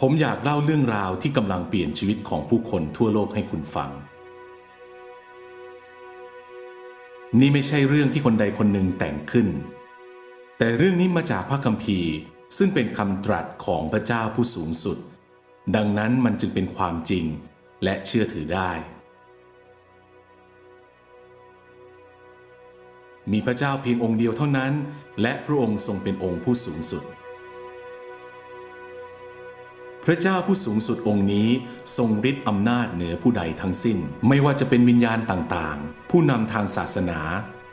ผมอยากเล่าเรื่องราวที่กำลังเปลี่ยนชีวิตของผู้คนทั่วโลกให้คุณฟัง นี่ไม่ใช่เรื่องที่คนใดคนหนึ่งแต่งขึ้น แต่เรื่องนี้มาจากพระคัมภีร์ ซึ่งเป็นคำตรัสของพระเจ้าผู้สูงสุด ดังนั้นมันจึงเป็นความจริงและเชื่อถือได้ มีพระเจ้าเพียงองค์เดียวเท่านั้น และพระองค์ทรงเป็นองค์ผู้สูงสุด พระเจ้าผู้สูงสุดองค์นี้ ทรงฤทธิ์อำนาจเหนือผู้ใดทั้งสิ้น ไม่ว่าจะเป็นวิญญาณต่างๆ ผู้นำทางศาสนา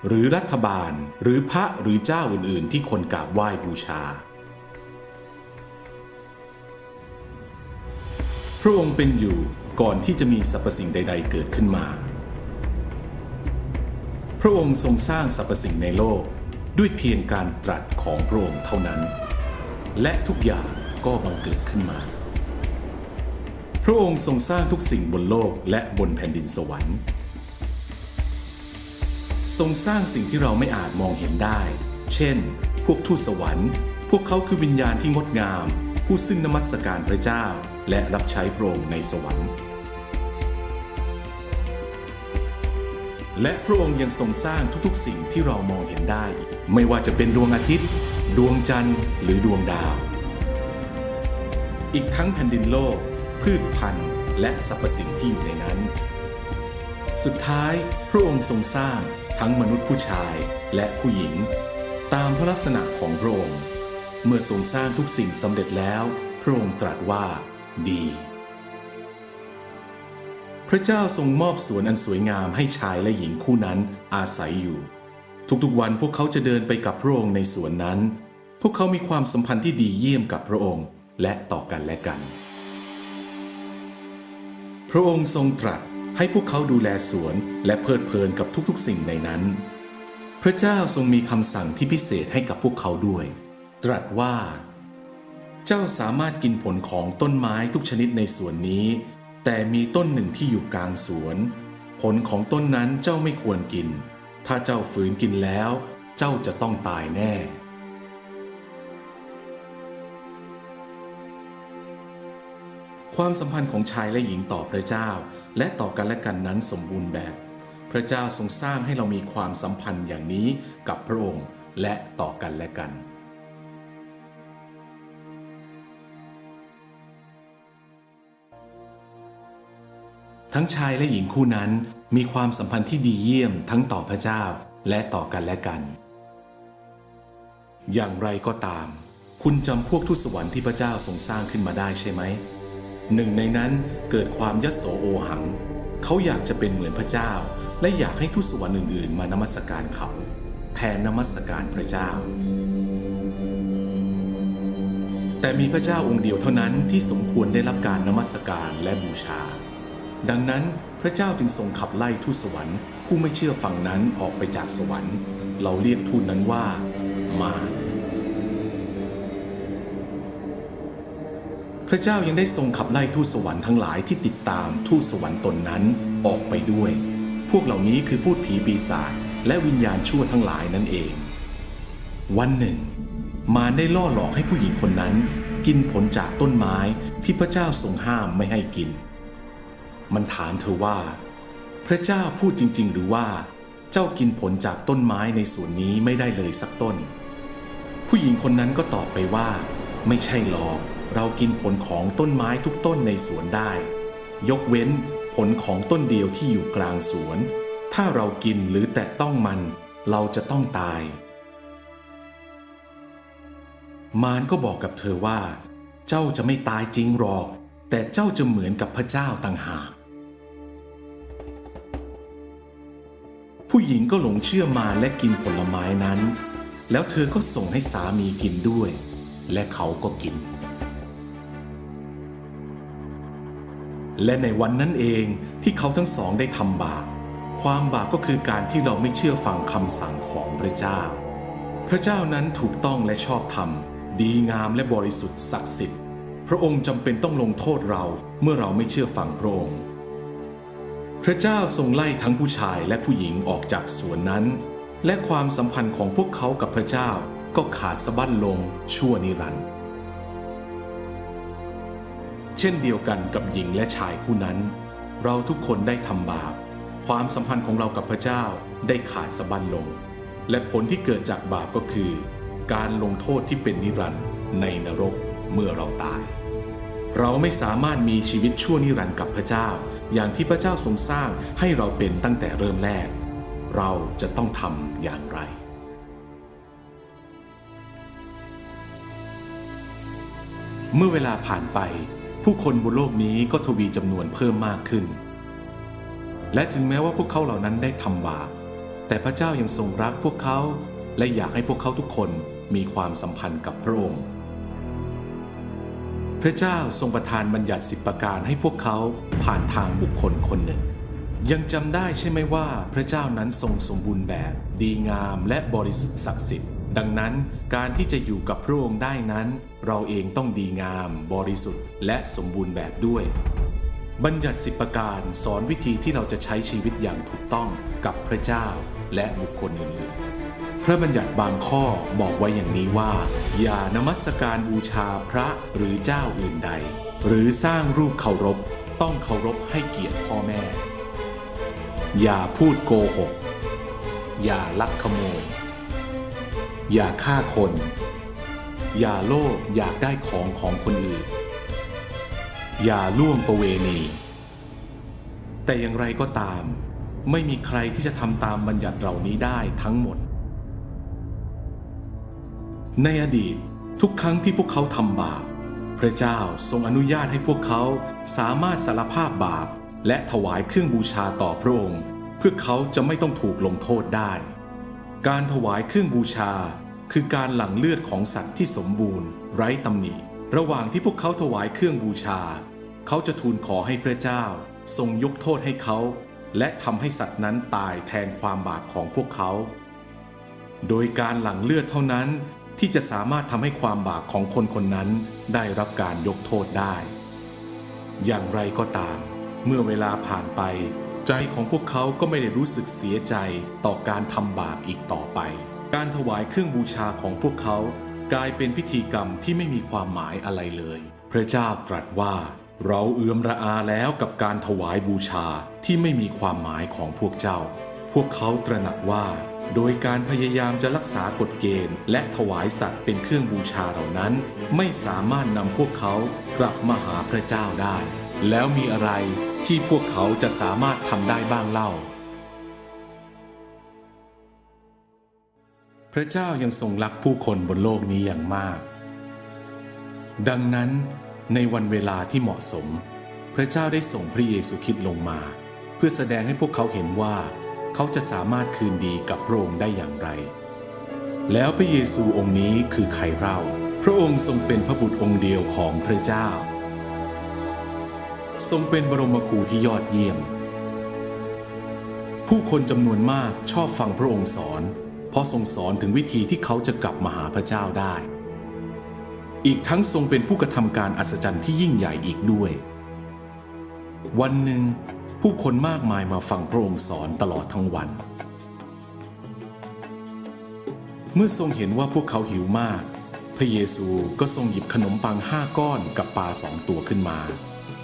หรือรัฐบาล หรือพระหรือเจ้าอื่นๆ ที่คนกราบไหว้บูชา พระองค์เป็นอยู่ก่อนที่จะมีสรรพสิ่งใด ๆ เกิดขึ้นมา พระองค์ทรงสร้างสรรพสิ่งในโลกด้วยเพียงการตรัสของพระองค์เท่านั้น และทุกอย่างก็บังเกิดขึ้นมา พระองค์ทรงสร้างทุกสิ่งบนโลกและบนแผ่นดินสวรรค์ ทรงสร้างสิ่งที่เราไม่อาจมองเห็นได้ เช่น พวกทูตสวรรค์ พวกเขาคือวิญญาณที่งดงาม ผู้ซึ่งนมัสการพระเจ้า และรับใช้พระองค์ในสวรรค์ และพระองค์ยังทรงสร้างทุกๆ สิ่งที่เรามองเห็นได้อีกไม่ว่าจะเป็นดวงอาทิตย์ ดวงจันทร์ หรือดวงดาว อีกทั้งแผ่นดินโลก พืชพันธุ์ และสรรพสิ่งที่อยู่ในนั้น สุดท้ายพระองค์ทรงสร้างทั้งมนุษย์ผู้ชายและผู้หญิง ตามพระลักษณะของพระองค์ เมื่อทรงสร้างทุกสิ่งสำเร็จแล้ว พระองค์ตรัสว่า ดี พระเจ้าทรงมอบสวนอันสวยงามให้ชายและหญิงคู่นั้นอาศัยอยู่ ทุกๆวันพวกเขาจะเดินไปกับพระองค์ในสวนนั้น พวกเขามีความสัมพันธ์ที่ดีเยี่ยมกับพระองค์และต่อกันและกัน พระองค์ทรงตรัสให้พวกเขาดูแลสวนและเพลิดเพลินกับทุกๆสิ่งในนั้น พระเจ้าทรงมีคำสั่งที่พิเศษให้กับพวกเขาด้วย ตรัสว่า เจ้าสามารถกินผลของต้นไม้ทุกชนิดในสวนนี้ แต่มีต้นหนึ่งที่อยู่กลางสวน ผลของต้นนั้นเจ้าไม่ควรกิน ถ้าเจ้าฝืนกินแล้ว เจ้าจะต้องตายแน่ ความสัมพันธ์ของชายและหญิงต่อพระเจ้า และต่อกันและกันนั้นสมบูรณ์แบบ พระเจ้าทรงสร้างให้เรามีความสัมพันธ์อย่างนี้กับพระองค์และต่อกันและกันทั้งชายและหญิงคู่นั้นมีความสัมพันธ์ที่ดีเยี่ยมทั้งต่อพระเจ้าและต่อกันและกัน อย่างไรก็ตาม คุณจำพวกทูตสวรรค์ที่พระเจ้าทรงสร้างขึ้นมาได้ใช่ไหม หนึ่งในนั้นเกิดความยโสโอหัง เขาอยากจะเป็นเหมือนพระเจ้า และอยากให้ทูตสวรรค์อื่นๆ มานมัสการเขา แทนนมัสการพระเจ้า แต่มีพระเจ้าองค์เดียวเท่านั้นที่สมควรได้รับการนมัสการและบูชา ดังนั้นพระเจ้าจึงทรงขับไล่ทูตสวรรค์ ผู้ไม่เชื่อฟังนั้นออกไปจากสวรรค์ เราเรียกทูตนั้นว่ามาร ระเจ้ายังได้ทรงขับไล่ทูตสวรรค์ทั้งหลายที่ติดตามทูตสวรรค์ตนนั้นออกไปด้วย พวกเหล่านี้คือพูดผีปีศาจและวิญญาณชั่วทั้งหลายนั่นเอง วันหนึ่ง มารได้ล่อหลอกให้ผู้หญิงคนนั้น กินผลจากต้นไม้ที่พระเจ้าทรงห้ามไม่ให้กิน มันถามเธอว่า พระเจ้าพูดจริง ๆ หรือว่า เจ้ากินผลจากต้นไม้ในสวนนี้ไม่ได้เลยสักต้น ผู้หญิงคนนั้นก็ตอบไปว่า ไม่ใช่หรอก เรากินผลของต้นไม้ทุกต้นในสวนได้ ยกเว้นผลของต้นเดียวที่อยู่กลางสวน ถ้าเรากินหรือแตะต้องมัน เราจะต้องตาย มารก็บอกกับเธอว่า เจ้าจะไม่ตายจริงหรอก แต่เจ้าจะเหมือนกับพระเจ้าต่างหากผู้หญิงก็หลงเชื่อมารและกินผลไม้นั้น แล้วเธอก็ส่งให้สามีกินด้วย และเขาก็กิน และในวันนั้นเองที่เขาทั้งสองได้ทำบาป ความบาปก็คือการที่เราไม่เชื่อฟังคำสั่งของพระเจ้า พระเจ้านั้นถูกต้องและชอบธรรม ดีงามและบริสุทธิ์ศักดิ์สิทธิ์ พระองค์จำเป็นต้องลงโทษเราเมื่อเราไม่เชื่อฟังพระองค์ พระเจ้าทรงไล่ทั้งผู้ชายและผู้หญิงออกจากสวนนั้น และความสัมพันธ์ของพวกเขากับพระเจ้าก็ขาดสะบั้นลงชั่วนิรันดร์ ช่นเดียวกันกับหญิงและชายคู่นั้น เราทุกคนได้ทำบาป ความสัมพันธ์ของเรากับพระเจ้าได้ขาดสะบั้นลง และผลที่เกิดจากบาปก็คือ การลงโทษที่เป็นนิรันดร์ในนรกเมื่อเราตาย เราไม่สามารถมีชีวิตชั่วนิรันดร์กับพระเจ้า อย่างที่พระเจ้าทรงสร้างให้เราเป็นตั้งแต่เริ่มแรก เราจะต้องทำอย่างไรเมื่อเวลาผ่านไป ผู้คนบนโลกนี้ก็ทวีจำนวนเพิ่มมากขึ้น และถึงแม้ว่าพวกเขาเหล่านั้นได้ทำบาป แต่พระเจ้ายังทรงรักพวกเขา และอยากให้พวกเขาทุกคนมีความสัมพันธ์กับพระองค์ พระเจ้าทรงประทานบัญญัติสิบประการให้พวกเขาผ่านทางบุคคลคนหนึ่ง ยังจำได้ใช่ไหมว่าพระเจ้านั้นทรงสมบูรณ์แบบ ดีงามและบริสุทธิ์ศักดิ์สิทธิ์ ดังนั้นการที่จะอยู่กับพระองค์ได้นั้น เราเองต้องดีงาม บริสุทธิ์และสมบูรณ์แบบด้วย บัญญัติสิบประการสอนวิธีที่เราจะใช้ชีวิตอย่างถูกต้องกับพระเจ้าและบุคคลอื่นๆ พระบัญญัติบางข้อบอกไว้อย่างนี้ว่า อย่านมัสการบูชาพระหรือเจ้าอื่นใด หรือสร้างรูปเคารพ ต้องเคารพให้เกียรติพ่อแม่ อย่าพูดโกหก อย่าลักขโมย อย่าฆ่าคน อย่าโลภอยากได้ของของคนอื่น อย่าล่วงประเวณี แต่อย่างไรก็ตาม ไม่มีใครที่จะทำตามบัญญัติเหล่านี้ได้ทั้งหมด ในอดีตทุกครั้งที่พวกเขาทำบาป พระเจ้าทรงอนุญาตให้พวกเขาสามารถสารภาพบาป และถวายเครื่องบูชาต่อพระองค์ เพื่อเขาจะไม่ต้องถูกลงโทษได้ การถวายเครื่องบูชา คือการหลั่งเลือดของสัตว์ที่สมบูรณ์ ไร้ตำหนิ ระหว่างที่พวกเขาถวายเครื่องบูชา เขาจะทูลขอให้พระเจ้า ทรงยกโทษให้เขา และทำให้สัตว์นั้นตายแทนความบาปของพวกเขา โดยการหลั่งเลือดเท่านั้นที่จะสามารถทำให้ความบาปของคนคนนั้นได้รับการยกโทษได้ อย่างไรก็ตาม เมื่อเวลาผ่านไป ใจของพวกเขาก็ไม่ได้รู้สึกเสียใจต่อการทำบาปอีกต่อไป การถวายเครื่องบูชาของพวกเขา กลายเป็นพิธีกรรมที่ไม่มีความหมายอะไรเลย พระเจ้าตรัสว่า เราเอื้อมระอาแล้วกับการถวายบูชาที่ไม่มีความหมายของพวกเจ้า พวกเขาตระหนักว่าโดยการพยายามจะรักษากฎเกณฑ์ และถวายสัตว์เป็นเครื่องบูชาเหล่านั้น ไม่สามารถนำพวกเขากลับมาหาพระเจ้าได้ แล้วมีอะไร ที่พวกเขาจะสามารถทำได้บ้างเล่า พระเจ้ายังทรงรักผู้คนบนโลกนี้อย่างมาก ดังนั้นในวันเวลาที่เหมาะสม พระเจ้าได้ส่งพระเยซูคริสต์ลงมา เพื่อแสดงให้พวกเขาเห็นว่า เขาจะสามารถคืนดีกับพระองค์ได้อย่างไร แล้วพระเยซูองค์นี้คือใครเล่าพระองค์ทรงเป็นพระบุตรองค์เดียวของพระเจ้า ทรงเป็นบรมครูที่ยอดเยี่ยม ผู้คนจำนวนมากชอบฟังพระองค์สอน เพราะทรงสอนถึงวิธีที่เขาจะกลับมาหาพระเจ้าได้ อีกทั้งทรงเป็นผู้กระทำการอัศจรรย์ที่ยิ่งใหญ่อีกด้วย วันหนึ่ง ผู้คนมากมายมาฟังพระองค์สอนตลอดทั้งวัน เมื่อทรงเห็นว่าพวกเขาหิวมาก พระเยซูก็ทรงหยิบขนมปังห้าก้อนกับปลาสองตัวขึ้นมา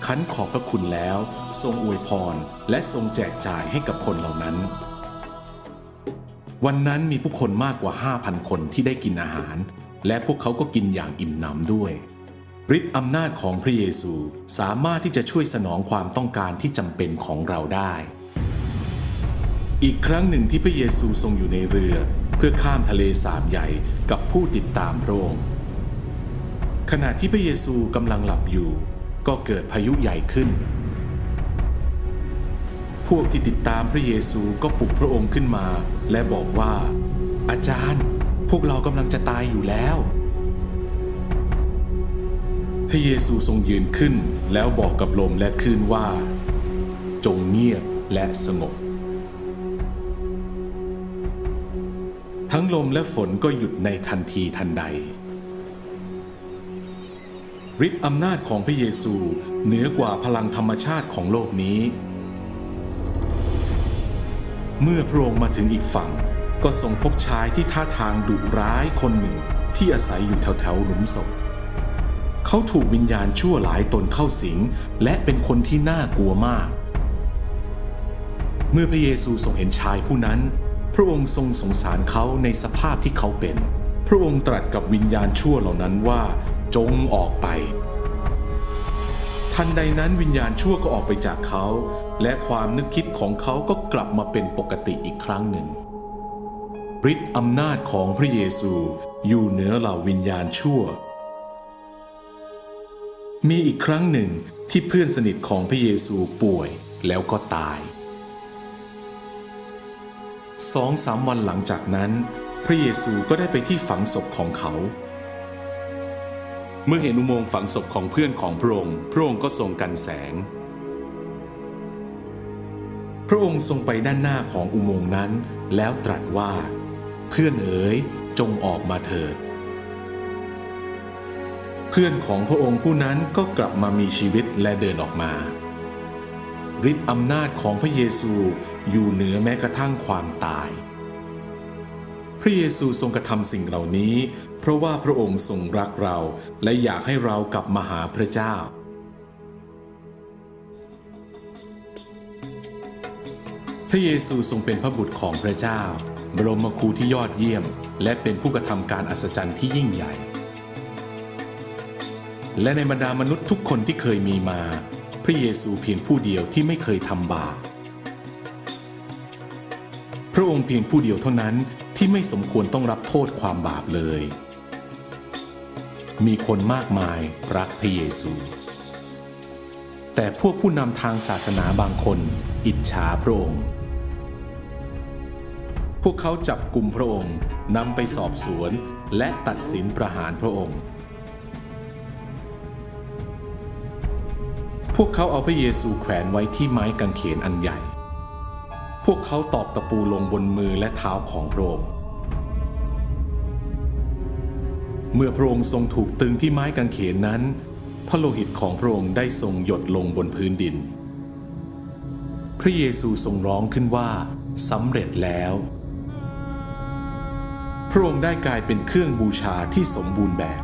คั้นขอบพระคุณแล้ว ทรงอวยพรและทรงแจกจ่ายให้กับคนเหล่านั้น วันนั้นมีผู้คนมากกว่า 5,000 คนที่ได้กินอาหาร และพวกเขาก็กินอย่างอิ่มหนำด้วยฤทธิ์อำนาจของพระเยซูสามารถที่จะช่วยสนองความต้องการที่จำเป็นของเราได้ อีกครั้งหนึ่งที่พระเยซูทรงอยู่ในเรือ เพื่อข้ามทะเลสาบใหญ่กับผู้ติดตามพระองค์ขณะที่พระเยซูกำลังหลับอยู่ ก็เกิดพายุใหญ่ขึ้น พวกที่ติดตามพระเยซูก็ปลุกพระองค์ขึ้นมา และบอกว่า อาจารย์ พวกเรากำลังจะตายอยู่แล้ว พระเยซูทรงยืนขึ้นแล้วบอกกับลมและคลื่นว่า จงเงียบและสงบ ทั้งลมและฝนก็หยุดในทันทีทันใด ฤทธิ์อำนาจของพระเยซูเหนือกว่าพลังธรรมชาติของโลกนี้ เมื่อพระองค์มาถึงอีกฝั่ง ก็ทรงพบชายที่ท่าทางดุร้ายคนหนึ่งที่อาศัยอยู่แถวๆหลุมศพเขาถูกวิญญาณชั่วหลายตนเข้าสิง และเป็นคนที่น่ากลัวมาก เมื่อพระเยซูทรงเห็นชายผู้นั้น พระองค์ทรงสงสารเขาในสภาพที่เขาเป็น พระองค์ตรัสกับวิญญาณชั่วเหล่านั้นว่า จงออกไป ทันใดนั้นวิญญาณชั่วก็ออกไปจากเขา และความนึกคิดของเขาก็กลับมาเป็นปกติอีกครั้งหนึ่งฤทธิ์อำนาจของพระเยซูอยู่เหนือเหล่าวิญญาณชั่ว มีอีกครั้งหนึ่งที่เพื่อนสนิทของพระเยซูป่วยแล้วก็ตายสองสามวันหลังจากนั้น พระเยซูก็ได้ไปที่ฝังศพของเขา เมื่อเห็นอุโมงค์ฝังศพของเพื่อนของพระองค์ พระองค์ก็ทรงกันแสง พระองค์ทรงไปด้านหน้าของอุโมงค์นั้น แล้วตรัสว่า เพื่อนเอ๋ยจงออกมาเถิด เพื่อนของพระองค์ผู้นั้นก็กลับมามีชีวิตและเดินออกมาฤทธิ์อำนาจของพระเยซูอยู่เหนือแม้กระทั่งความตาย พระเยซูทรงกระทำสิ่งเหล่านี้ เพราะว่าพระองค์ทรงรักเรา และอยากให้เรากลับมาหาพระเจ้า พระเยซูทรงเป็นพระบุตรของพระเจ้า บรมครูที่ยอดเยี่ยม และเป็นผู้กระทำการอัศจรรย์ที่ยิ่งใหญ่ และในบรรดามนุษย์ทุกคนที่เคยมีมา พระเยซูเพียงผู้เดียวที่ไม่เคยทำบาปพระองค์เพียงผู้เดียวเท่านั้นที่ไม่สมควรต้องรับโทษความบาปเลย มีคนมากมายรักพระเยซู แต่พวกผู้นำทางศาสนาบางคนอิจฉาพระองค์ พวกเขาจับกลุ่มพระองค์นำไปสอบสวนและตัดสินประหารพระองค์ พวกเขาเอาพระเยซูแขวนไว้ที่ไม้กางเขนอันใหญ่ พวกเขาตอกตะปูลงบนมือและเท้าของพระองค์ เมื่อพระองค์ทรงถูกตึงที่ไม้กางเขนนั้น พระโลหิตของพระองค์ได้ทรงหยดลงบนพื้นดิน พระเยซูทรงร้องขึ้นว่าสำเร็จแล้ว พระองค์ได้กลายเป็นเครื่องบูชาที่สมบูรณ์แบบ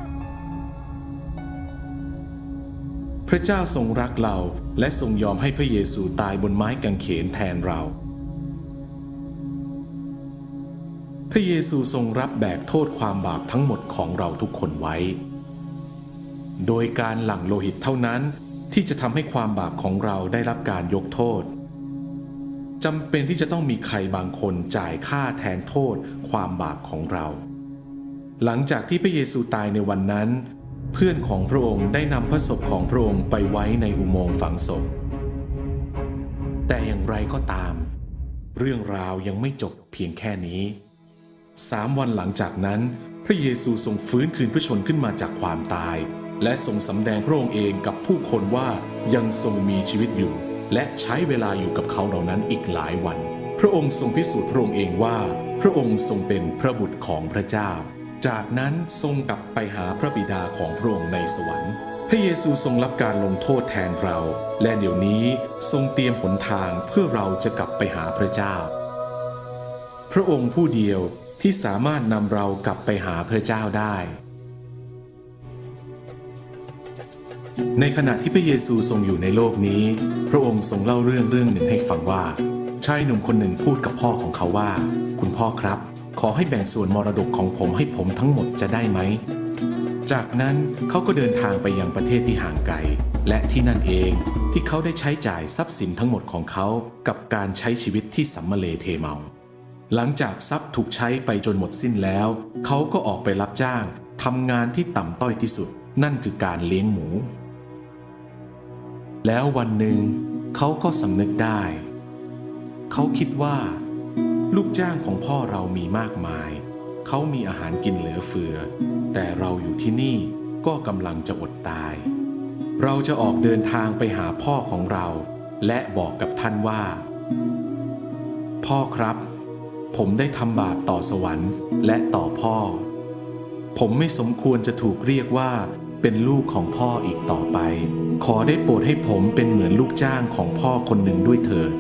พระเจ้าทรงรักเราและทรงยอมให้พระเยซูตายบนไม้กางเขนแทนเรา พระเยซูทรงรับแบกโทษความบาปทั้งหมดของเราทุกคนไว้ โดยการหลั่งโลหิตเท่านั้นที่จะทำให้ความบาปของเราได้รับการยกโทษจำเป็นที่จะต้องมีใครบางคนจ่ายค่าแทนโทษความบาปของเรา หลังจากที่พระเยซูตายในวันนั้น เพื่อนของพระองค์ได้นำพระศพของพระองค์ไปไว้ในอุโมงค์ฝังศพ แต่อย่างไรก็ตาม เรื่องราวยังไม่จบเพียงแค่นี้ สามวันหลังจากนั้น พระเยซูทรงฟื้นคืนพระชนขึ้นมาจากความตาย และทรงสำแดงพระองค์เองกับผู้คนว่ายังทรงมีชีวิตอยู่ และใช้เวลาอยู่กับเขาเหล่านั้นอีกหลายวัน พระองค์ทรงพิสูจน์พระองค์เองว่า พระองค์ทรงเป็นพระบุตรของพระเจ้า จากนั้นทรงกลับไปหาพระบิดาของพระองค์ในสวรรค์พระเยซูทรงรับการลงโทษแทนเรา และเดี๋ยวนี้ทรงเตรียมหนทางเพื่อเราจะกลับไปหาพระเจ้า พระองค์ผู้เดียว ที่สามารถนำเรากลับไปหาพระเจ้าได้ ในขณะที่พระเยซูทรงอยู่ในโลกนี้ พระองค์ทรงเล่าเรื่องเรื่องหนึ่งให้ฟังว่าชายหนุ่มคนหนึ่งพูดกับพ่อของเขาว่า คุณพ่อครับ ขอให้แบ่งส่วนมรดกของผมให้ผมทั้งหมดจะได้ไหม จากนั้นเขาก็เดินทางไปยังประเทศที่ห่างไกล และที่นั่นเองที่เขาได้ใช้จ่ายทรัพย์สินทั้งหมดของเขากับการใช้ชีวิตที่สัมมาเลเทเมา หลังจากทรัพย์ถูกใช้ไปจนหมดสิ้นแล้ว เขาก็ออกไปรับจ้างทำงานที่ต่ำต้อยที่สุด นั่นคือการเลี้ยงหมู แล้ววันหนึ่ง เขาก็สำนึกได้ เขาคิดว่า ลูกจ้างของพ่อเรามีมากมาย เขามีอาหารกินเหลือเฟือ แต่เราอยู่ที่นี่ก็กำลังจะอดตาย เราจะออกเดินทางไปหาพ่อของเรา และบอกกับท่านว่า พ่อครับ ผมได้ทำบาปต่อสวรรค์และต่อพ่อ ผมไม่สมควรจะถูกเรียกว่าเป็นลูกของพ่ออีกต่อไป ขอได้โปรดให้ผมเป็นเหมือนลูกจ้างของพ่อคนหนึ่งด้วยเถิด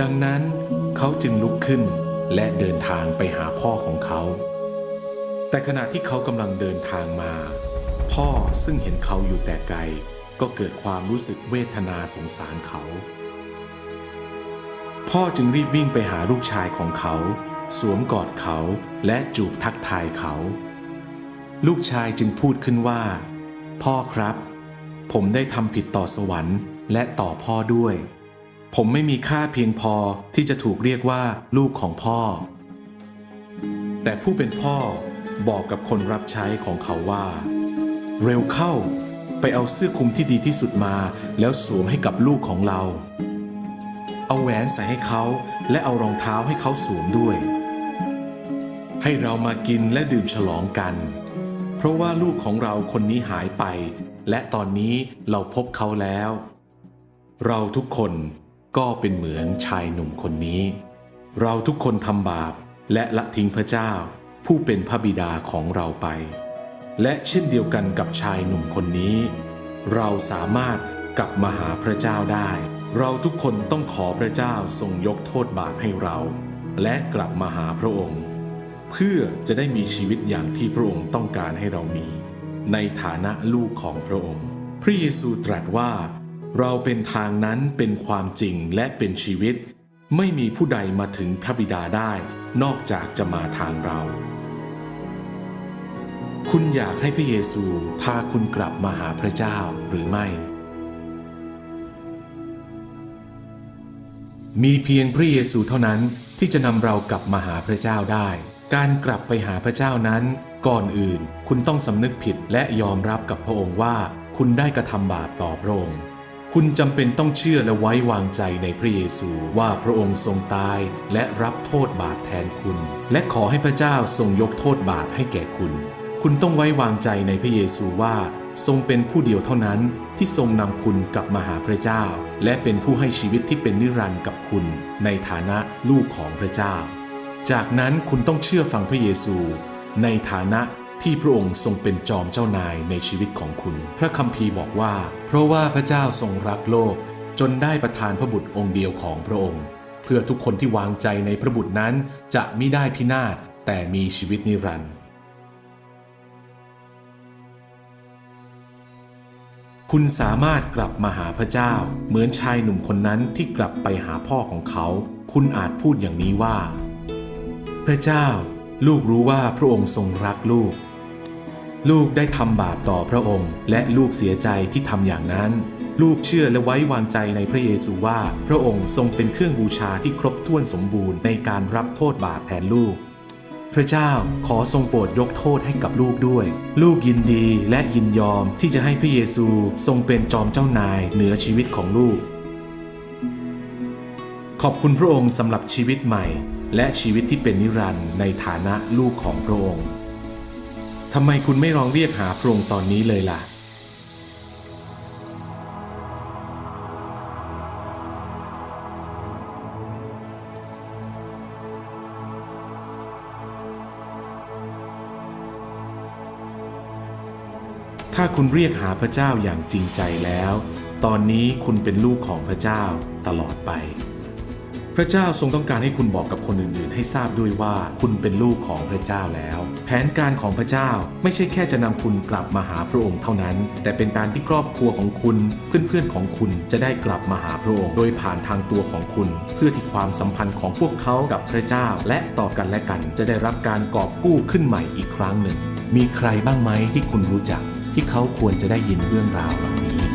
ดังนั้นเขาจึงลุกขึ้นและเดินทางไปหาพ่อของเขา แต่ขณะที่เขากำลังเดินทางมา พ่อซึ่งเห็นเขาอยู่แต่ไกล ก็เกิดความรู้สึกเวทนาสงสารเขา พ่อจึงรีบวิ่งไปหาลูกชายของเขา สวมกอดเขาและจูบทักทายเขา ลูกชายจึงพูดขึ้นว่า พ่อครับ ผมได้ทำผิดต่อสวรรค์ และต่อพ่อด้วย ผมไม่มีค่าเพียงพอที่จะถูกเรียกว่าลูกของพ่อ แต่ผู้เป็นพ่อบอกกับคนรับใช้ของเขาว่า เร็วเข้า ไปเอาเสื้อคลุมที่ดีที่สุดมา แล้วสวมให้กับลูกของเรา เอาแหวนใส่ให้เขาและเอารองเท้าให้เขาสวมด้วย ให้เรามากินและดื่มฉลองกัน เพราะว่าลูกของเราคนนี้หายไป และตอนนี้เราพบเขาแล้ว เราทุกคนก็เป็นเหมือนชายหนุ่มคนนี้ เราทุกคนทำบาปและละทิ้งพระเจ้า ผู้เป็นพระบิดาของเราไป และเช่นเดียวกันกับชายหนุ่มคนนี้ เราสามารถกลับมาหาพระเจ้าได้ เราทุกคนต้องขอพระเจ้าทรงยกโทษบาปให้เรา และกลับมาหาพระองค์ เพื่อจะได้มีชีวิตอย่างที่พระองค์ต้องการให้เรามี ในฐานะลูกของพระองค์ พระเยซูตรัสว่า เราเป็นทางนั้นเป็นความจริงและเป็นชีวิต ไม่มีผู้ใดมาถึงพระบิดาได้ นอกจากจะมาทางเรา คุณอยากให้พระเยซูพาคุณกลับมาหาพระเจ้าหรือไม่ มีเพียงพระเยซูเท่านั้นที่จะนำเรากลับมาหาพระเจ้าได้ การกลับไปหาพระเจ้านั้น ก่อนอื่น คุณต้องสำนึกผิดและยอมรับกับพระองค์ว่า คุณได้กระทำบาปต่อพระองค์คุณจำเป็นต้องเชื่อและไว้วางใจในพระเยซูว่าพระองค์ทรงตายและรับโทษบาปแทนคุณ และขอให้พระเจ้าทรงยกโทษบาปให้แก่คุณ คุณต้องไว้วางใจในพระเยซูว่า ทรงเป็นผู้เดียวเท่านั้นที่ทรงนำคุณกลับมาหาพระเจ้า และเป็นผู้ให้ชีวิตที่เป็นนิรันดร์กับคุณ ในฐานะลูกของพระเจ้า จากนั้นคุณต้องเชื่อฟังพระเยซู ในฐานะที่พระองค์ทรงเป็นจอมเจ้านายในชีวิตของคุณ พระคัมภีร์บอกว่า เพราะว่าพระเจ้าทรงรักโลก จนได้ประทานพระบุตรองค์เดียวของพระองค์ เพื่อทุกคนที่วางใจในพระบุตรนั้นจะไมิได้พินาศแต่มีชีวิตนิรันดร์ คุณสามารถกลับมาหาพระเจ้า เหมือนชายหนุ่มคนนั้นที่กลับไปหาพ่อของเขา คุณอาจพูดอย่างนี้ว่า พระเจ้า ลูกรู้ว่าพระองค์ทรงรักลูก ลูกได้ทำบาปต่อพระองค์ และลูกเสียใจที่ทำอย่างนั้น ลูกเชื่อและไว้วางใจในพระเยซูว่า พระองค์ทรงเป็นเครื่องบูชาที่ครบถ้วนสมบูรณ์ในการรับโทษบาปแทนลูก พระเจ้าขอทรงโปรดยกโทษให้กับลูกด้วย ลูกยินดีและยินยอมที่จะให้พระเยซูทรงเป็นจอมเจ้านายเหนือชีวิตของลูก ขอบคุณพระองค์สำหรับชีวิตใหม่ และชีวิตที่เป็นนิรันดร์ในฐานะลูกของพระองค์ทำไมคุณไม่ลองเรียกหาพระองค์ตอนนี้เลยล่ะ ถ้าคุณเรียกหาพระเจ้าอย่างจริงใจแล้ว ตอนนี้คุณเป็นลูกของพระเจ้าตลอดไป พระเจ้าทรงต้องการให้คุณบอกกับคนอื่นๆ ให้ทราบด้วยว่าคุณเป็นลูกของพระเจ้าแล้ว แผนการของพระเจ้าไม่ใช่แค่จะนำคุณกลับมาหาพระองค์เท่านั้น แต่เป็นการที่ครอบครัวของคุณ เพื่อนๆของคุณจะได้กลับมาหาพระองค์โดยผ่านทางตัวของคุณ เพื่อที่ความสัมพันธ์ของพวกเขากับพระเจ้า และต่อกันและกันจะได้รับการกอบกู้ขึ้นใหม่อีกครั้งหนึ่งมีใครบ้างไหมที่คุณรู้จัก ที่เขาควรจะได้ยินเรื่องราวเหล่านี้